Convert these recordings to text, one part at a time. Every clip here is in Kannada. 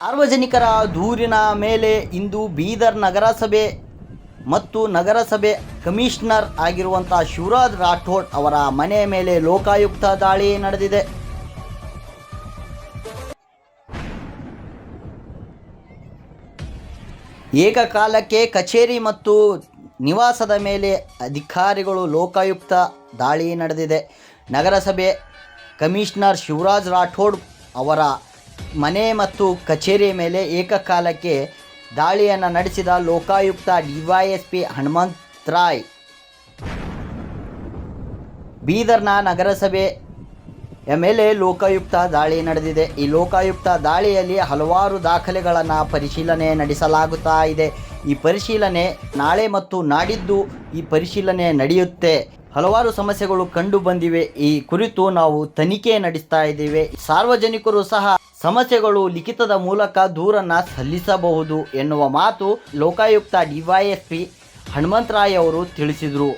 ಸಾರ್ವಜನಿಕರ ದೂರಿನ ಮೇಲೆ ಇಂದು ಬೀದರ್ ನಗರಸಭೆ ಮತ್ತು ನಗರಸಭೆ ಕಮಿಷನರ್ ಆಗಿರುವಂಥ ಶಿವರಾಜ್ ರಾಠೋಡ್ ಅವರ ಮನೆ ಮೇಲೆ ಲೋಕಾಯುಕ್ತ ದಾಳಿ ನಡೆದಿದೆ. ಏಕಕಾಲಕ್ಕೆ ಕಚೇರಿ ಮತ್ತು ನಿವಾಸದ ಮೇಲೆ ಅಧಿಕಾರಿಗಳು ಲೋಕಾಯುಕ್ತ ದಾಳಿ ನಡೆದಿದೆ. ನಗರಸಭೆ ಕಮಿಷನರ್ ಶಿವರಾಜ್ ರಾಠೋಡ್ ಅವರ ಮನೆ ಮತ್ತು ಕಚೇರಿ ಮೇಲೆ ಏಕಕಾಲಕ್ಕೆ ದಾಳಿಯನ್ನು ನಡೆಸಿದ ಲೋಕಾಯುಕ್ತ ಡಿವೈಎಸ್ಪಿ ಹನುಮಂತ್ ರಾಯ್. ಬೀದರ್ನ ನಗರಸಭೆ ಮೇಲೆ ಲೋಕಾಯುಕ್ತ ದಾಳಿ ನಡೆದಿದೆ. ಈ ಲೋಕಾಯುಕ್ತ ದಾಳಿಯಲ್ಲಿ ಹಲವಾರು ದಾಖಲೆಗಳನ್ನು ಪರಿಶೀಲನೆ ನಡೆಸಲಾಗುತ್ತಾ ಇದೆ. ಈ ಪರಿಶೀಲನೆ ನಾಳೆ ಮತ್ತು ನಾಡಿದ್ದು ಈ ಪರಿಶೀಲನೆ ನಡೆಯುತ್ತೆ. ಹಲವಾರು ಸಮಸ್ಯೆಗಳು ಕಂಡು ಬಂದಿವೆ. ಈ ಕುರಿತು ನಾವು ತನಿಖೆ ನಡೆಸ್ತಾ ಇದ್ದೇವೆ. ಸಾರ್ವಜನಿಕರು ಸಹ ಸಮಸ್ಯೆಗಳು ಲಿಖಿತದ ಮೂಲಕ ದೂರನ್ನು ಸಲ್ಲಿಸಬಹುದು ಎನ್ನುವ ಮಾತು ಲೋಕಾಯುಕ್ತ ಡಿವೈಎಸ್ಪಿ ಹನುಮಂತರಾಯ್ ಅವರು ತಿಳಿಸಿದರು.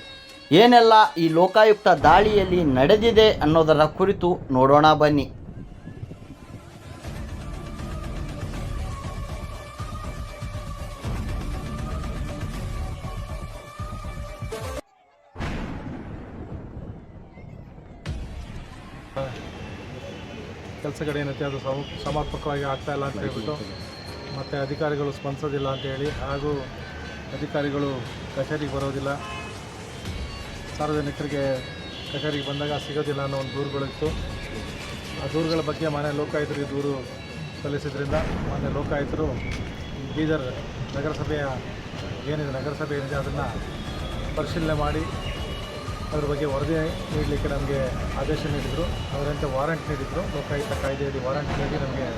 ಏನೆಲ್ಲ ಈ ಲೋಕಾಯುಕ್ತ ದಾಳಿಯಲ್ಲಿ ನಡೆದಿದೆ ಅನ್ನೋದರ ಕುರಿತು ನೋಡೋಣ ಬನ್ನಿ. ಕೆಲಸಗಳೇನೈತೆ ಅದು ಸಮ ಸಮರ್ಪಕವಾಗಿ ಆಗ್ತಾ ಇಲ್ಲ ಅಂತ ಹೇಳ್ಬಿಟ್ಟು ಮತ್ತು ಅಧಿಕಾರಿಗಳು ಸ್ಪಂದಿಸೋದಿಲ್ಲ ಅಂತ ಹೇಳಿ ಹಾಗೂ ಅಧಿಕಾರಿಗಳು ಕಚೇರಿಗೆ ಬರೋದಿಲ್ಲ. ಸಾರ್ವಜನಿಕರಿಗೆ ಕಚೇರಿಗೆ ಬಂದಾಗ ಸಿಗೋದಿಲ್ಲ ಅನ್ನೋ ಒಂದು ದೂರುಗಳಿತ್ತು. ಆ ದೂರುಗಳ ಬಗ್ಗೆ ಮನೆ ಲೋಕಾಯುತರಿಗೆ ದೂರು ಸಲ್ಲಿಸಿದ್ರಿಂದ ಮನೆ ಲೋಕಾಯುತರು ಬೀದರ್ ನಗರಸಭೆಯ ಏನಿದೆ ನಗರಸಭೆ ಏನಿದೆ ಅದನ್ನು ಪರಿಶೀಲನೆ ಮಾಡಿ ಅದ್ರ ಬಗ್ಗೆ ವರದಿ ನೀಡಲಿಕ್ಕೆ ನಮಗೆ ಆದೇಶ ನೀಡಿದರು. ಅವರಂತೆ ವಾರಂಟ್ ನೀಡಿದರು. ಲೋಕಾಯುಕ್ತ ಕಾಯ್ದೆಯಲ್ಲಿ ವಾರಂಟ್ ನೀಡಿ ನಮಗೆ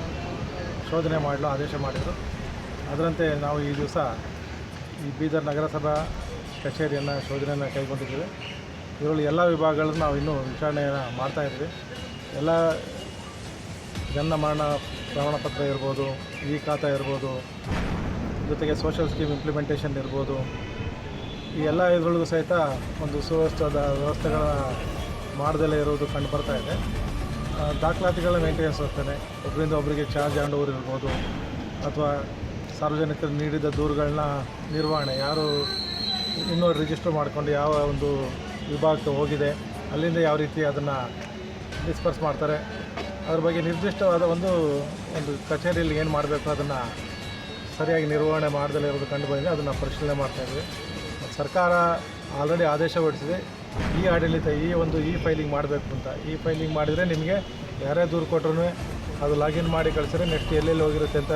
ಶೋಧನೆ ಮಾಡಲು, ಆದೇಶ ಮಾಡಿದರು. ಅದರಂತೆ ನಾವು ಈ ದಿವಸ ಈ ಬೀದರ್ ನಗರಸಭಾ ಕಚೇರಿಯನ್ನು ಶೋಧನೆಯನ್ನು ಕೈಗೊಂಡಿದ್ದೇವೆ. ಇದರಲ್ಲಿ ಎಲ್ಲ ವಿಭಾಗಗಳನ್ನು ನಾವು ಇನ್ನೂ ವಿಚಾರಣೆಯನ್ನು ಮಾಡ್ತಾಯಿದ್ವಿ ಎಲ್ಲ ಜನ ಮರಣ ಪ್ರಮಾಣ ಪತ್ರ ಇರ್ಬೋದು ಈ ಖಾತಾ ಇರ್ಬೋದು, ಜೊತೆಗೆ ಸೋಷಲ್ ಸ್ಕೀಮ್ ಇಂಪ್ಲಿಮೆಂಟೇಷನ್ ಇರ್ಬೋದು ಈ ಎಲ್ಲ ಇದರೊಳಗೂ ಸಹಿತ ಒಂದು ಸುವ್ಯವಸ್ಥಾದ ವ್ಯವಸ್ಥೆಗಳ ಮಾಡದಲ್ಲೇ ಇರೋದು ಕಂಡು ಬರ್ತಾ ಇದೆ. ದಾಖಲಾತಿಗಳನ್ನ ದಾಖಲಾತಿಗಳ ಮೇಂಟೆನೆನ್ಸ್ ಹೋಗ್ತಾನೆ ಒಬ್ಬರಿಂದ ಒಬ್ಬರಿಗೆ ಚಾರ್ಜ್ ಹ್ಯಾಂಡ್ ಇರ್ಬೋದು. ಅಥವಾ ಸಾರ್ವಜನಿಕರು ನೀಡಿದ ದೂರುಗಳನ್ನ ನಿರ್ವಹಣೆ, ಯಾರು ಇನ್ನೂ ರಿಜಿಸ್ಟರ್ ಮಾಡ್ಕೊಂಡು ಯಾವ ಒಂದು ವಿಭಾಗಕ್ಕೆ ಹೋಗಿದೆ, ಅಲ್ಲಿಂದ ಯಾವ ರೀತಿ ಅದನ್ನು ಡಿಸ್ಪರ್ಸ್ ಮಾಡ್ತಾರೆ, ಅದ್ರ ಬಗ್ಗೆ ನಿರ್ದಿಷ್ಟವಾದ ಒಂದು ಒಂದು ಕಚೇರಿಯಲ್ಲಿ ಏನು ಮಾಡಬೇಕು ಅದನ್ನು ಸರಿಯಾಗಿ ನಿರ್ವಹಣೆ ಮಾಡದಲ್ಲೇ ಇರೋದು ಕಂಡು ಬಂದಿದೆ. ಅದನ್ನು ಪರಿಶೀಲನೆ ಮಾಡ್ತಾಯಿದ್ವಿ ಸರ್ಕಾರ ಆಲ್ರೆಡಿ ಆದೇಶ ಹೊರಡಿಸಿದೆ. ಈ ಆಡಳಿತ, ಈ ಒಂದು ಇ ಫೈಲಿಂಗ್ ಮಾಡಬೇಕು ಅಂತ. ಈ ಫೈಲಿಂಗ್ ಮಾಡಿದರೆ ನಿಮಗೆ ಯಾರೇ ದೂರು ಕೊಟ್ಟರು ಅದು ಲಾಗಿನ್ ಮಾಡಿ ಕಳಿಸಿದ್ರೆ ನೆಕ್ಸ್ಟ್ ಎಲ್ಲೆಲ್ಲಿ ಹೋಗಿರುತ್ತೆ ಅಂತ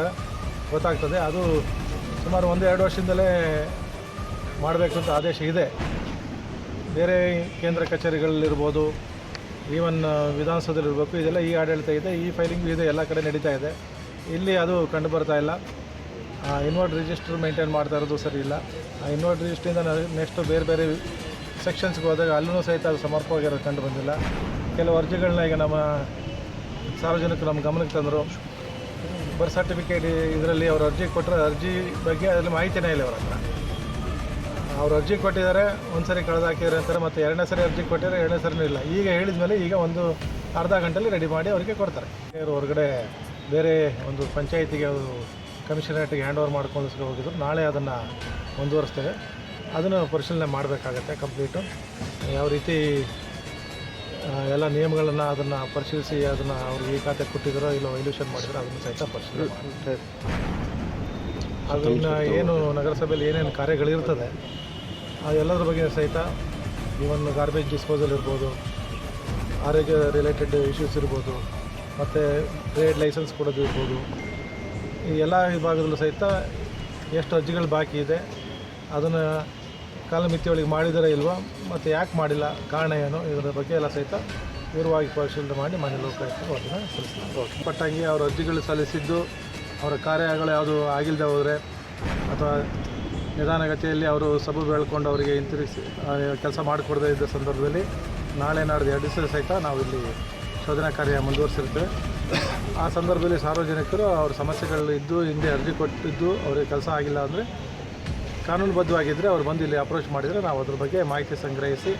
ಗೊತ್ತಾಗ್ತದೆ. ಅದು ಸುಮಾರು ಒಂದು ಎರಡು ವರ್ಷದಿಂದಲೇ ಮಾಡಬೇಕು ಅಂತ ಆದೇಶ ಇದೆ. ಬೇರೆ ಕೇಂದ್ರ ಕಚೇರಿಗಳಲ್ಲಿರ್ಬೋದು ಈವನ್ ವಿಧಾನಸೌಧದಲ್ಲಿರ್ಬೇಕು, ಇದೆಲ್ಲ ಈ ಆಡಳಿತ ಇದೆ, ಈ ಫೈಲಿಂಗ್ ಇದೆ, ಎಲ್ಲ ಕಡೆ ನಡೀತಾ ಇದೆ. ಇಲ್ಲಿ ಅದು ಕಂಡು ಬರ್ತಾ ಇಲ್ಲ. ಇನ್ವರ್ಟ್ ರಿಜಿಸ್ಟರ್ ಮೇಂಟೈನ್ ಮಾಡ್ತಾ ಇರೋದು ಸರಿ ಇಲ್ಲ. ಆ ಇನ್ವರ್ಟ್ ರಿಜಿಸ್ಟ್ರಿಂದ ನೆಕ್ಸ್ಟ್ ಬೇರೆ ಬೇರೆ ಸೆಕ್ಷನ್ಸ್ಗೆ ಹೋದಾಗ ಅಲ್ಲೂ ಸಹಿತ ಅದು ಸಮರ್ಪಕವಾಗಿರೋದು ಕಂಡು ಬಂದಿಲ್ಲ. ಕೆಲವು ಅರ್ಜಿಗಳನ್ನ ಈಗ ನಮ್ಮ ಸಾರ್ವಜನಿಕರು ನಮ್ಮ ಗಮನಕ್ಕೆ ತಂದರು. ಬರ್ತ್ ಸರ್ಟಿಫಿಕೇಟ್ ಇದರಲ್ಲಿ ಅವ್ರು ಅರ್ಜಿ ಕೊಟ್ಟರೆ ಅರ್ಜಿ ಬಗ್ಗೆ ಅದರಲ್ಲಿ ಮಾಹಿತಿನೇ ಇಲ್ಲ ಅವ್ರ ಹತ್ರ. ಅವ್ರು ಅರ್ಜಿ ಕೊಟ್ಟಿದ್ದಾರೆ ಒಂದು ಸರಿ ಕಳೆದು ಹಾಕಿದ್ದಾರೆ ಅಂತಾರೆ, ಮತ್ತು ಎರಡನೇ ಸರಿ ಅರ್ಜಿ ಕೊಟ್ಟಿದ್ದಾರೆ, ಎರಡನೇ ಸರಿನೂ ಇಲ್ಲ. ಈಗ ಹೇಳಿದ ಮೇಲೆ ಈಗ ಒಂದು ಅರ್ಧ ಗಂಟೆಯಲ್ಲಿ ರೆಡಿ ಮಾಡಿ ಅವರಿಗೆ ಕೊಡ್ತಾರೆ. ಹೊರಗಡೆ ಬೇರೆ ಒಂದು ಪಂಚಾಯಿತಿಗೆ ಅವರು ಕಮಿಷನರೇಟಿಗೆ ಹ್ಯಾಂಡ್ ಓವರ್ ಮಾಡ್ಕೊಂಡು ಹೋಗಿದ್ರು. ನಾಳೆ ಅದನ್ನು ಮುಂದುವರಿಸ್ತೇವೆ. ಅದನ್ನು ಪರಿಶೀಲನೆ ಮಾಡಬೇಕಾಗತ್ತೆ ಕಂಪ್ಲೀಟು. ಯಾವ ರೀತಿ ಎಲ್ಲ ನಿಯಮಗಳನ್ನು ಅದನ್ನು ಪರಿಶೀಲಿಸಿ ಅದನ್ನು ಅವ್ರಿಗೆ ಈ ಖಾತೆ ಕೊಟ್ಟಿದ್ದಾರೋ ಇಲ್ಲ ವೈಲ್ಯೂಷನ್ ಮಾಡಿದ್ರು ಅದನ್ನು ಸಹಿತ ಪರಿಶೀಲನೆ ಮಾಡಿ ಅದನ್ನು ಏನು ನಗರಸಭೆಯಲ್ಲಿ ಏನೇನು ಕಾರ್ಯಗಳಿರ್ತದೆ ಆ ಎಲ್ಲದ್ರ ಬಗ್ಗೆ ಸಹಿತ ಇವನ್ ಗಾರ್ಬೇಜ್ ಡಿಸ್ಪೋಸಲ್ ಇರ್ಬೋದು, ಆರೋಗ್ಯ ರಿಲೇಟೆಡ್ ಇಶ್ಯೂಸ್ ಇರ್ಬೋದು, ಮತ್ತು ಟ್ರೇಡ್ ಲೈಸೆನ್ಸ್ ಕೊಡೋದು ಇರ್ಬೋದು ಈ ಎಲ್ಲ ವಿಭಾಗದಲ್ಲೂ ಸಹಿತ ಎಷ್ಟು ಅರ್ಜಿಗಳು ಬಾಕಿ ಇದೆ ಅದನ್ನು ಕಾಲಮಿತಿಯೊಳಗೆ ಮಾಡಿದರೆ ಇಲ್ವಾ ಮತ್ತು ಯಾಕೆ ಮಾಡಿಲ್ಲ ಕಾರಣ ಏನು ಇದರ ಬಗ್ಗೆ ಎಲ್ಲ ಸಹಿತ ವಿವರವಾಗಿ ಪರಿಶೀಲನೆ ಮಾಡಿ ಮನೆ ಲೋಕಾಯುಕ್ತ ಅದನ್ನು ಸಲ್ಲಿಸ್ತಾರೆ. ಪಟ್ಟಾಗಿ ಅವರು ಅರ್ಜಿಗಳು ಸಲ್ಲಿಸಿದ್ದು ಅವರ ಕಾರ್ಯಗಳು ಯಾವುದು ಆಗಿಲ್ಲದೆ ಹೋದರೆ ಅಥವಾ ನಿಧಾನಗತಿಯಲ್ಲಿ ಅವರು ಸಬು ಬೆಳ್ಕೊಂಡು ಅವರಿಗೆ ಹಿಂತಿರುಗಿಸಿ ಕೆಲಸ ಮಾಡಿಕೊಡದೇ ಇದ್ದ ಸಂದರ್ಭದಲ್ಲಿ ನಾಳೆ ನಾಡ್ದು ಎರಡು ದಿವಸ ಸಹಿತ ನಾವು ಇಲ್ಲಿ ಶೋಧನಾ ಕಾರ್ಯ ಮುಂದುವರಿಸಿರ್ತೇವೆ. ಆ ಸಂದರ್ಭದಲ್ಲಿ ಸಾರ್ವಜನಿಕರು ಅವ್ರ ಸಮಸ್ಯೆಗಳು ಇದ್ದು ಹಿಂದೆ ಅರ್ಜಿ ಕೊಟ್ಟಿದ್ದು ಅವರಿಗೆ ಕೆಲಸ ಆಗಿಲ್ಲ ಅಂದರೆ ಕಾನೂನುಬದ್ಧವಾಗಿದ್ದರೆ ಅವ್ರು ಬಂದು ಇಲ್ಲಿ ಅಪ್ರೋಚ್ ಮಾಡಿದರೆ ನಾವು ಅದ್ರ ಬಗ್ಗೆ ಮಾಹಿತಿ ಸಂಗ್ರಹಿಸಿ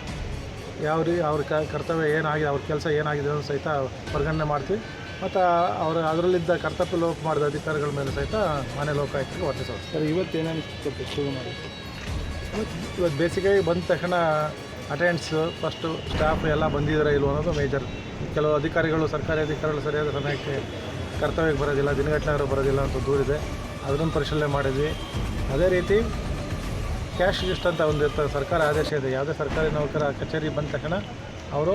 ಯಾವ ರೀ ಅವ್ರ ಕ ಕರ್ತವ್ಯ ಏನಾಗಿದೆ ಅವ್ರ ಕೆಲಸ ಏನಾಗಿದೆ ಅನ್ನೋ ಸಹಿತ ಪರಿಗಣನೆ ಮಾಡ್ತೀವಿ. ಮತ್ತು ಅವರ ಅದರಲ್ಲಿದ್ದ ಕರ್ತವ್ಯ ಲೋಪ ಮಾಡಿದ ಅಧಿಕಾರಿಗಳ ಮೇಲೆ ಸಹಿತ ಮನೆ ಲೋಕಾಯುಕ್ತರಿಗೆ ವರ್ತಿಸೋದು ಸರ್ ಇವತ್ತೇನೇನು ಶುರು ಮಾಡಿ ಇವತ್ತು ಬೇಸಿಗೆ ಬಂದ ತಕ್ಷಣ ಅಟೆಂಡ್ಸು ಫಸ್ಟು ಸ್ಟಾಫ್ ಎಲ್ಲ ಬಂದಿದ್ದಾರೆ ಇಲ್ವೋ ಅನ್ನೋದು ಮೇಜರ್ ಕೆಲವು ಅಧಿಕಾರಿಗಳು, ಸರ್ಕಾರಿ ಅಧಿಕಾರಿಗಳು ಸರಿಯಾದ ಸಮಯಕ್ಕೆ ಕರ್ತವ್ಯಕ್ಕೆ ಬರೋದಿಲ್ಲ, ದಿನಗಟ್ಟಲೆ ಬರೋದಿಲ್ಲ ಅಂತ ದೂರಿದೆ ಅದನ್ನು ಪರಿಶೀಲನೆ ಮಾಡಿದ್ವಿ. ಅದೇ ರೀತಿ ಕ್ಯಾಶ್ ಲಿಸ್ಟ್ ಅಂತ ಒಂದು ಇರ್ತದೆ, ಸರ್ಕಾರ ಆದೇಶ ಇದೆ. ಯಾವುದೇ ಸರ್ಕಾರಿ ನೌಕರ ಕಚೇರಿ ಬಂದ ತಕ್ಷಣ ಅವರು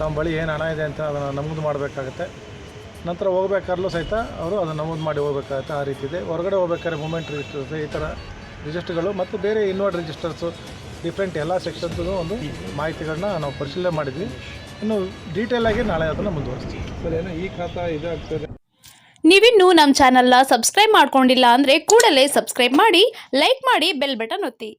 ತಮ್ಮ ಬಳಿ ಏನು ಹಣ ಇದೆ ಅಂತ ಅದನ್ನು ನಮೂದು ಮಾಡಬೇಕಾಗತ್ತೆ. ನಂತರ ಹೋಗ್ಬೇಕಾದ್ರೂ ಸಹಿತ ಅವರು ಅದನ್ನು ನಮೂದು ಮಾಡಿ ಹೋಗ್ಬೇಕಾಗತ್ತೆ. ಆ ರೀತಿ ಇದೆ. ಹೊರಗಡೆ ಹೋಗ್ಬೇಕಾದ್ರೆ ಮೂಮೆಂಟ್ ರಿಜಿಸ್ಟರ್ ಈ ಥರ ರಿಜಿಸ್ಟರ್ಗಳು ಮತ್ತು ಬೇರೆ ಇನ್ವರ್ಡ್ ರಿಜಿಸ್ಟರ್ಸು ಡಿಫ್ರೆಂಟ್ ಎಲ್ಲ ಸೆಕ್ಷನ್ಸು ಒಂದು ಮಾಹಿತಿಗಳನ್ನ ನಾವು ಪರಿಶೀಲನೆ ಮಾಡಿದ್ವಿ. ಇನ್ನು ಡೀಟೇಲ್ ಆಗಿ ನಾಳೆ ಅದನ್ನು ಮುಂದುವರಿಸ್ತೀವಿ. ಸರ್ ಏನೋ ಈ ಖಾತಾ ಇದಾಗ್ತದೆ ನೀವಿನ್ನೂ ನಮ್ಮ ಚಾನಲ್ನ ಸಬ್ಸ್ಕ್ರೈಬ್ ಮಾಡ್ಕೊಂಡಿಲ್ಲ ಅಂದರೆ ಕೂಡಲೇ ಸಬ್ಸ್ಕ್ರೈಬ್ ಮಾಡಿ ಲೈಕ್ ಮಾಡಿ ಬೆಲ್ ಬಟನ್ ಒತ್ತಿ.